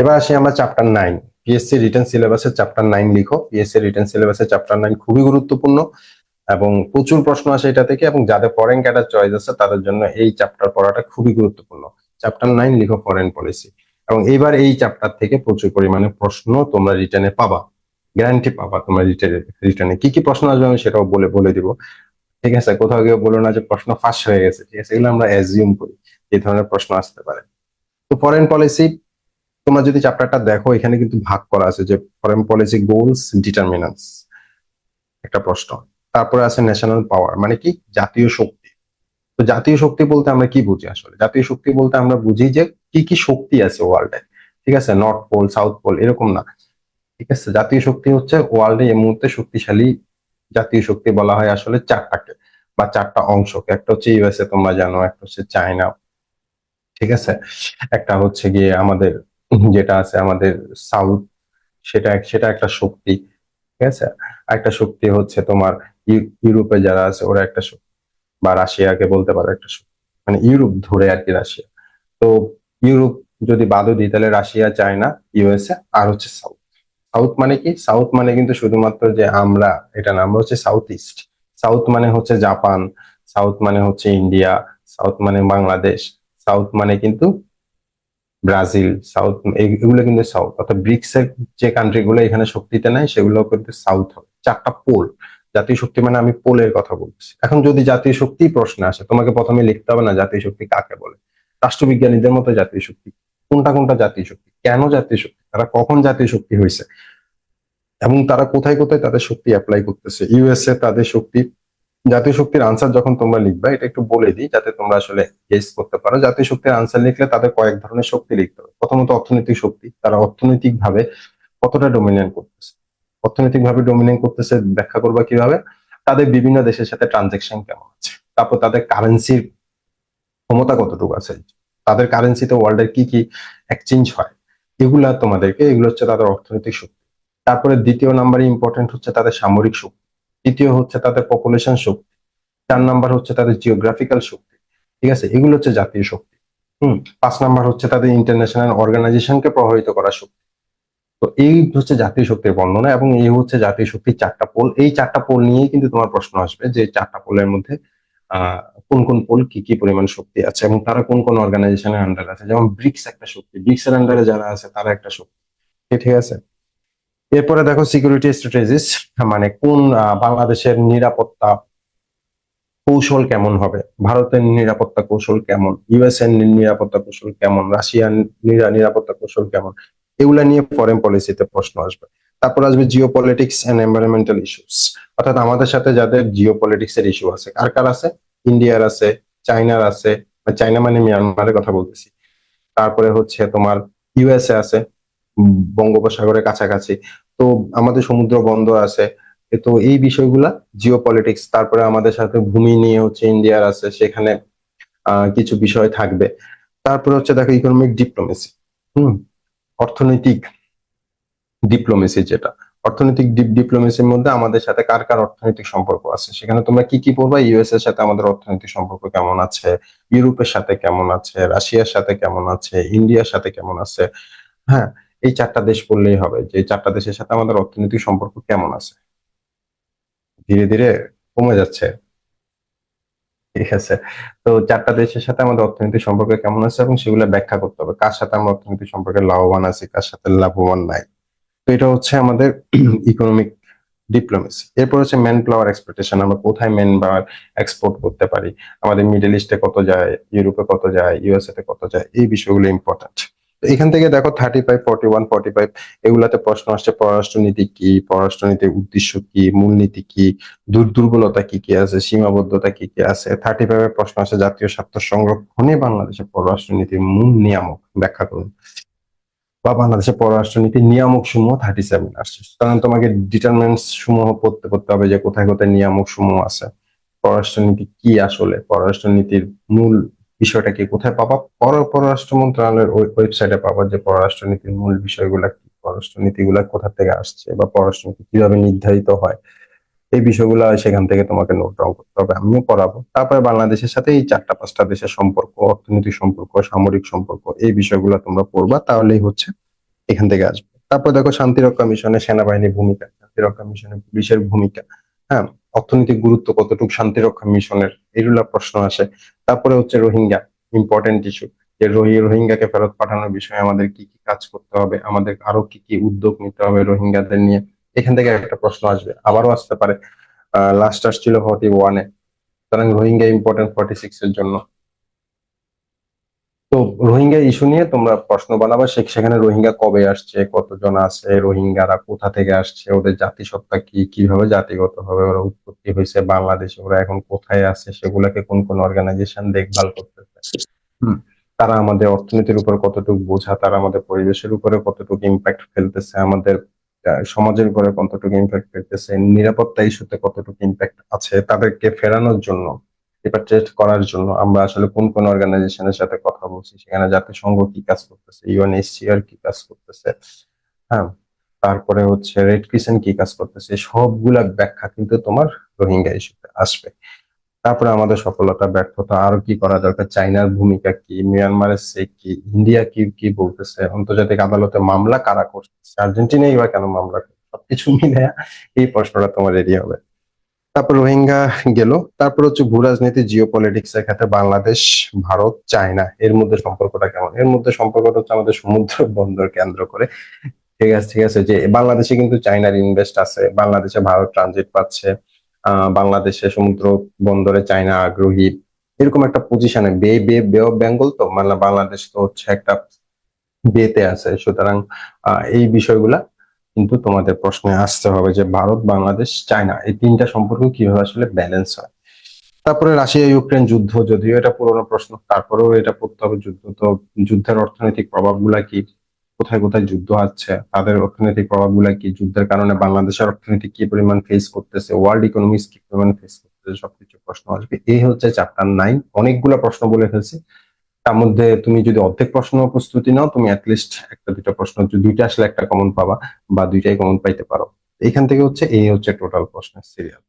এবার আসি আমরা চ্যাপ্টার নাইন পিএসসি রিটার্ন সিলেবাসের চ্যাপ্টার নাইন লিখো। পিএসসি রিটার্ন সিলেবাসের চ্যাপ্টার নাইন খুবই গুরুত্বপূর্ণ এবং প্রচুর প্রশ্ন আসে এটা থেকে এবং যাদের ফরেন ক্যাডার চয়েস আছে তাদের জন্য এই চ্যাপ্টার পড়াটা খুবই গুরুত্বপূর্ণ। চ্যাপ্টার নাইন লিখো ফরেন পলিসি এবং এবার এই চ্যাপ্টার থেকে প্রচুর পরিমাণে প্রশ্ন তোমরা রিটার্নে পাবা। গ্যারান্টি পাবা তোমরা রিটার্নে কি কি প্রশ্ন আসবে আমি সেটাও বলে বলে দিব। ঠিক আছে, কোথাও কেউ বলো না যে প্রশ্ন ফাঁস হয়ে গেছে। ঠিক আছে, এগুলো আমরা অ্যাজিউম করি। এই ধরনের প্রশ্ন আসতে পারে। তো ফরেন পলিসি তোমরা যদি চ্যাপ্টারটা দেখো, এখানে কিন্তু ভাগ করা আছে যে ফরেন পলিসি গোলস ডিটারমিনান্স একটা প্রশ্ন। তারপরে আছে ন্যাশনাল পাওয়ার মানে কি? জাতীয় শক্তি। তো জাতীয় শক্তি বলতে আমরা কি বুঝি আসলে? জাতীয় শক্তি বলতে আমরা বুঝি যে কি কি শক্তি আছে ওয়ার্ল্ডে ঠিক আছে? নর্থ পোল সাউথ পোল এরকম না। ঠিক আছে? জাতীয় শক্তি হচ্ছে ওয়ার্ল্ডে এই মুহূর্তে শক্তিশালী জাতীয় শক্তি বলা হয় আসলে চারটাকে, বা চারটা অংশকে। একটা হচ্ছে ইউএসএ তোমরা জানো। একটা হচ্ছে চায়না ঠিক আছে? একটা হচ্ছে গিয়ে আমাদের যেটা আছে আমাদের সাউথ সেটা সেটা একটা শক্তি, ঠিক আছে? একটা শক্তি হচ্ছে তোমার ইউ- ইউরোপে যারা আছে, ওরা একটা শক্তি, বা রাশিয়াকে বলতে পারো একটা শক্তি মানে ইউরোপ ধরে আর কি রাশিয়া। তো ইউরোপ যদি বাদও দিই, তাহলে রাশিয়া, চায়না, ইউএসএ, আর হচ্ছে সাউথ। সাউথ মানে কি? সাউথ মানে কিন্তু শুধুমাত্র যে আমরা এটা নাম হচ্ছে সাউথ ইস্ট সাউথ মানে হচ্ছে জাপান, সাউথ মানে হচ্ছে ইন্ডিয়া, সাউথ মানে বাংলাদেশ, সাউথ মানে কিন্তু ব্রাজিল, সাউথ এগুলো কিন্তু সাউথ। অর্থাৎ ব্রিক্স এর যে কান্ট্রি গুলো এখানে শক্তিতে নাই সেগুলো কিন্তু সাউথ হবে। চারটা পোল। জাতীয় শক্তি মানে আমি পোলের কথা বলছি এখন যদি জাতীয় শক্তি প্রশ্ন আসে, তোমাকে প্রথমে লিখতে হবে না জাতীয় শক্তি কাকে বলে। রাষ্ট্রবিজ্ঞানীদের মতো জাতীয় শক্তি। কোনটা কোনটা জাতীয় শক্তি? কেন জাতীয় শক্তি? তারা কখন জাতীয় শক্তি হয়েছে? এবং তারা কোথায় কোথায় তাদের শক্তি অ্যাপ্লাই করতেছে? ইউএসএ তাদের শক্তি জাতীয় শক্তির আনসার যখন তোমরা লিখবা, এটা একটু বলে দিই যাতে তোমরা আসলে গেস করতে পারো। জাতীয় শক্তির আনসার লিখলে তাদের কয়েক ধরনের শক্তি লিখতে হবে। প্রথমত অর্থনৈতিক শক্তি। তারা অর্থনৈতিক ভাবে কতটা ডোমিনেন্ট করতেছে? অর্থনৈতিক ভাবে ডোমিনেন্ট করতেছে ব্যাখ্যা করবা কীভাবে? তাদের বিভিন্ন দেশের সাথে ট্রানজেকশন কেমন আছে? তারপর তাদের কারেন্সির ক্ষমতা কতটুকু আছে? তাদের কারেন্সিতে ওয়ার্ল্ডের কি কি এক্সচেঞ্জ হয়? এগুলা তোমাদেরকে, এগুলো হচ্ছে তাদের অর্থনৈতিক শক্তি। তারপরে দ্বিতীয় নাম্বারে ইম্পর্টেন্ট হচ্ছে তাদের সামরিক শক্তি। তৃতীয় হচ্ছে তাদের পপুলেশন শক্তি। চার নাম্বার হচ্ছে তাদের জিওগ্রাফিক্যাল শক্তি। ঠিক আছে? এগুলো হচ্ছে জাতীয় শক্তি। হুম? পাঁচ নাম্বার হচ্ছে তাদের ইন্টারন্যাশনাল অর্গানাইজেশনকে প্রভাবিত করা শক্তি। তো এই হচ্ছে জাতীয় শক্তির বর্ণনা এবং এই হচ্ছে জাতীয় শক্তির চারটা পোল এই চারটা পোল নিয়েই কিন্তু তোমার প্রশ্ন আসবে যে চারটা পোলের মধ্যে কোন কোন পোল কি কি পরিমাণ শক্তি আছে এবং তারা কোন কোন অর্গানাইজেশনের আন্ডারে আছে। যেমন ব্রিক্স একটা শক্তি। ব্রিক্স এর আন্ডারে যারা আছে, তারা একটা শক্তি। ঠিক আছে? এরপরে দেখো সিকিউরিটি স্ট্র্যাটেজিস মানে কোন বাংলাদেশের নিরাপত্তা কৌশল কেমন হবে? ভারতের নিরাপত্তা কৌশল কেমন? ইউএস এর নিরাপত্তা কৌশল কেমন? রাশিয়ার নিরাপত্তা কৌশল কেমন? এগুলা নিয়ে ফরেন পলিসিতে প্রশ্ন আসবে। তারপর আসবে geopolitics and environmental issues অর্থাৎ আমাদের সাথে যাদের জিও পলিটিক্স এর ইস্যু আছে, কার কার আছে? ইন্ডিয়ার আছে, চায়নার আছে, বা চায়না মানে মিয়ানমারের কথা বলতেছি। তারপরে হচ্ছে তোমার ইউএসএ আছে বঙ্গোপসাগরের কাছাকাছি। তো আমাদের সমুদ্র বন্দর আছে। তো এই বিষয়গুলা জিও পলিটিক্স তারপরে আমাদের সাথে ভূমি নিয়ে হচ্ছে ইন্ডিয়ার আছে, সেখানে কিছু বিষয় থাকবে। তারপরে হচ্ছে দেখো ইকোনমিক ডিপ্লোমেসি হুম? অর্থনৈতিক ডিপ্লোমেসি যেটা। অর্থনৈতিক ডিপ্লোমেসির মধ্যে আমাদের সাথে কার কার অর্থনৈতিক সম্পর্ক আছে? সেখানে তোমরা কি কি পড়বা? ইউএস এর সাথে আমাদের অর্থনৈতিক সম্পর্ক কেমন আছে? ইউরোপের সাথে কেমন আছে? রাশিয়ার সাথে কেমন আছে? ইন্ডিয়ার সাথে কেমন আছে? হ্যাঁ এই চারটা দেশ পড়লেই হবে যে চারটা দেশের সাথে আমাদের অর্থনৈতিক সম্পর্ক কেমন আছে? ধীরে ধীরে কমে যাচ্ছে। ঠিক আছে। তো চারটা দেশের সাথে আমাদের অর্থনৈতিক সম্পর্ক কেমন আছে এবং সেগুলো ব্যাখ্যা করতে হবে। কার সাথে আমরা অর্থনৈতিক সম্পর্কে লাভবান আছি, কার সাথে লাভবান নাই? তো এটা হচ্ছে আমাদের ইকোনমিক ডিপ্লোমেসি এরপর হচ্ছে ম্যান পাওয়ার এক্সপোর্টেশন আমরা কোথায় ম্যান পাওয়ার এক্সপোর্ট করতে পারি? আমাদের মিডল ইস্টে কত যায়? ইউরোপে কত যায়? ইউএসএ তে কত যায়? এই বিষয়গুলো ইম্পর্টেন্ট এখান থেকে দেখো thirty five forty one forty five এগুলাতে প্রশ্ন আসছে, পররাষ্ট্রনীতি কি? পররাষ্ট্রনীতির উদ্দেশ্য কি? মূলনীতি কি? দুর দুর্বলতা কি কি আছে? সীমাবদ্ধতা কি কি আছে? থার্টি ফাইভ এর প্রশ্ন আছে জাতীয় স্বার্থ সংরক্ষণে বাংলাদেশের পররাষ্ট্রনীতির মূল নিয়ামক। ব্যাখ্যা করুন। বা বাংলাদেশের পররাষ্ট্রনীতির নিয়ামক সমূহ থার্টি সেভেন আসছে। কারণ তোমাকে ডিটারমেন্টস সমূহ পড়তে করতে হবে যে কোথায় কোথায় নিয়ামক সমূহ আছে। পররাষ্ট্রনীতি কি আসলে? পররাষ্ট্রনীতির মূল বিষয়টা কি? কোথায় পাবা? পর, পররাষ্ট্র মন্ত্রণালয়ের ওয়েবসাইটে পাবা যে পররাষ্ট্রনীতির মূল বিষয়গুলা কি? পররাষ্ট্রনীতিগুলা কোথা থেকে আসছে বা পররাষ্ট্রনীতি কীভাবে নির্ধারিত হয়? এই বিষয়গুলো সেখান থেকে তোমাকে নোট ডাউন করতে হবে আমিও পড়াবো। তারপরে বাংলাদেশের সাথে এই চারটা পাঁচটা দেশের সম্পর্ক, অর্থনৈতিক সম্পর্ক, সামরিক সম্পর্ক, এই বিষয়গুলো তোমরা পড়বা, তাহলেই হচ্ছে এখান থেকে আসবে। তারপর দেখো শান্তিরক্ষা মিশনে সেনাবাহিনীর ভূমিকা, শান্তিরক্ষা মিশনে পুলিশের ভূমিকা হ্যাঁ? অর্থনৈতিক গুরুত্ব কতটুকু শান্তিরক্ষা মিশনের এগুলা প্রশ্ন আসে। তারপরে হচ্ছে রোহিঙ্গা ইম্পর্টেন্ট ইস্যু যে রোহি- রোহিঙ্গাকে ফেরত পাঠানোর বিষয়ে আমাদের কি কি কাজ করতে হবে, আমাদের আরও কি কি উদ্যোগ নিতে হবে রোহিঙ্গাদের নিয়ে, এখান থেকে একটা প্রশ্ন আসবে। আবারও আসতে পারে। লাস্ট আসছিল ফর্টি ওয়ানে সুতরাং রোহিঙ্গা ইম্পর্টেন্ট ফর্টি সিক্স এর জন্য। তো রোহিঙ্গা ইস্যু নিয়ে তোমরা প্রশ্ন বানাবে সেখানে রোহিঙ্গা কবে আসছে, কতজন আছে, রোহিঙ্গারা কোথা থেকে আসছে, ওদের জাতিসত্তা কি, কীভাবে জাতিগত ভাবে ওরা উৎপত্তি হয়েছে, বাংলাদেশে ওরা এখন কোথায় আছে, সেগুলাকে কোন কোন অর্গানাইজেশন দেখভাল করতেছে। তারা আমাদের অর্থনীতির উপর কতটুকু বোঝা, তারা আমাদের পরিবেশের উপরে কতটুকু ইম্প্যাক্ট ফেলতেছে, আমাদের সমাজের উপরে কতটুকু ইম্প্যাক্ট ফেলতেছে, নিরাপত্তা ইস্যুতে কতটুকু ইম্প্যাক্ট আছে, তাদেরকে ফেরানোর জন্য রিপাট্রিয়েট করার জন্য আমরা আসলে কোন কোন অর্গানাইজেশনের সাথে কথা বলছি, সেখানে জাতিসংঘ কি কাজ করতেছে ইউএনএইচসিআর কি কাজ করতেছে হ্যাঁ? তারপরে হচ্ছে রেড ক্রিসেন্ট কি কাজ করতেছে, সবগুলা ব্যাখ্যা কিন্তু তোমার রোহিঙ্গা ইস্যুতে আসবে। তারপরে আমাদের সফলতা, ব্যর্থতা, আরও কি করা দরকার, চাইনার ভূমিকা কি মিয়ানমারের সে কি ইন্ডিয়া কি কি বলতেছে, আন্তর্জাতিক আদালতে মামলা কারা করতেছে আর্জেন্টিনাই বা কেন মামলা সবকিছু মিলে এই প্রশ্নটা তোমার রেডি হবে। তারপর রোহিঙ্গা গেল। তারপর হচ্ছে ভূ রাজনীতি জিও পলিটিক্স এর ক্ষেত্রে বাংলাদেশ, ভারত, চায়না, এর মধ্যে সম্পর্কটা কেমন? এর মধ্যে সম্পর্কটা হচ্ছে আমাদের সমুদ্র বন্দর কেন্দ্র করে। ঠিক আছে ঠিক আছে, যে বাংলাদেশে কিন্তু চায়নার ইনভেস্ট আছে, বাংলাদেশে ভারত ট্রানজিট পাচ্ছে বাংলাদেশে সমুদ্র বন্দরে চায়না আগ্রহী। এরকম একটা পজিশনে বে বে বে অফ বেঙ্গল তো? মানে বাংলাদেশ তো হচ্ছে একটা বেতে আছে। সুতরাং এই বিষয়গুলা কিন্তু তোমাদের প্রশ্নে আসতে হবে যে ভারত, বাংলাদেশ, চায়না এই তিনটা সম্পর্ক কীভাবে আসলে ব্যালেন্স হয়? তারপরে রাশিয়া, ইউক্রেন যুদ্ধ, যদিও এটা পুরোনো প্রশ্ন, তারপরেও এটা পড়তে হবে যুদ্ধ, তো যুদ্ধের অর্থনৈতিক প্রভাবগুলা কি? কোথায় কোথায় যুদ্ধ আছে তাদের অর্থনৈতিক প্রভাবগুলা কি? যুদ্ধের কারণে বাংলাদেশের অর্থনীতি কি পরিমাণ ফেস করতেছে? ওয়ার্ল্ড ইকোনমিক্স কি পরিমাণ ফেস করতেছে? সবকিছু প্রশ্ন আসবে। এই হচ্ছে চ্যাপ্টার নাইন অনেকগুলো প্রশ্ন বলে ফেলছি। তার মধ্যে তুমি যদি অর্ধেক প্রশ্ন প্রস্তুতি নাও, তুমি অ্যাটলিস্ট একটা, দুইটা প্রশ্ন, দুইটা আসলে একটা কমন পাবা বা দুইটাই কমন পাইতে পারো। এখান থেকে হচ্ছে এই হচ্ছে টোটাল প্রশ্নের সিরিয়াল